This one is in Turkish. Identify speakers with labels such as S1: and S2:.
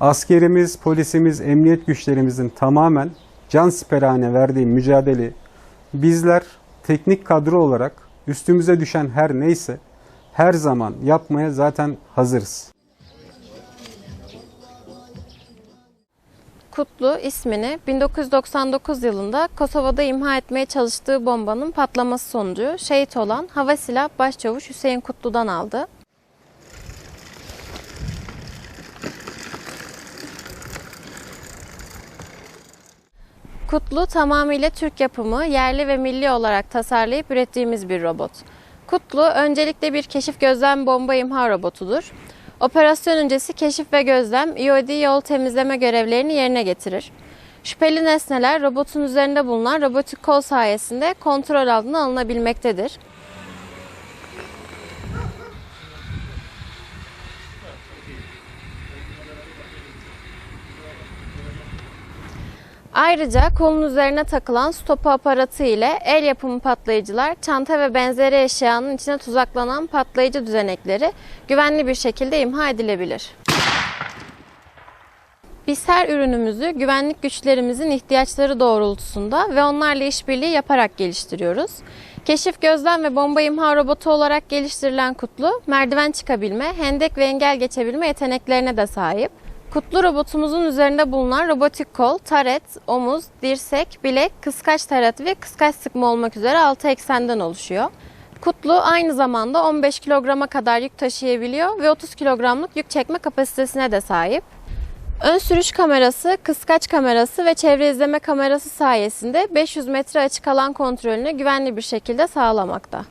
S1: Askerimiz, polisimiz, emniyet güçlerimizin tamamen can siperhane verdiği mücadele bizler teknik kadro olarak üstümüze düşen her neyse her zaman yapmaya zaten hazırız.
S2: Kutlu ismini 1999 yılında Kosova'da imha etmeye çalıştığı bombanın patlaması sonucu şehit olan Hava Silah Başçavuş Hüseyin Kutlu'dan aldı. Kutlu tamamıyla Türk yapımı, yerli ve milli olarak tasarlayıp ürettiğimiz bir robot. Kutlu öncelikle bir keşif gözlem bomba imha robotudur. Operasyon öncesi keşif ve gözlem, IOD yol temizleme görevlerini yerine getirir. Şüpheli nesneler robotun üzerinde bulunan robotik kol sayesinde kontrol altına alınabilmektedir. Ayrıca kolun üzerine takılan stopu aparatı ile el yapımı patlayıcılar, çanta ve benzeri eşyanın içine tuzaklanan patlayıcı düzenekleri güvenli bir şekilde imha edilebilir. Biz her ürünümüzü güvenlik güçlerimizin ihtiyaçları doğrultusunda ve onlarla işbirliği yaparak geliştiriyoruz. Keşif, gözlem ve bomba imha robotu olarak geliştirilen Kutlu, merdiven çıkabilme, hendek ve engel geçebilme yeteneklerine de sahip. Kutlu robotumuzun üzerinde bulunan robotik kol, taret, omuz, dirsek, bilek, kıskaç taret ve kıskaç sıkma olmak üzere 6 eksenden oluşuyor. Kutlu aynı zamanda 15 kilograma kadar yük taşıyabiliyor ve 30 kilogramlık yük çekme kapasitesine de sahip. Ön sürüş kamerası, kıskaç kamerası ve çevre izleme kamerası sayesinde 500 metre açık alan kontrolünü güvenli bir şekilde sağlamakta.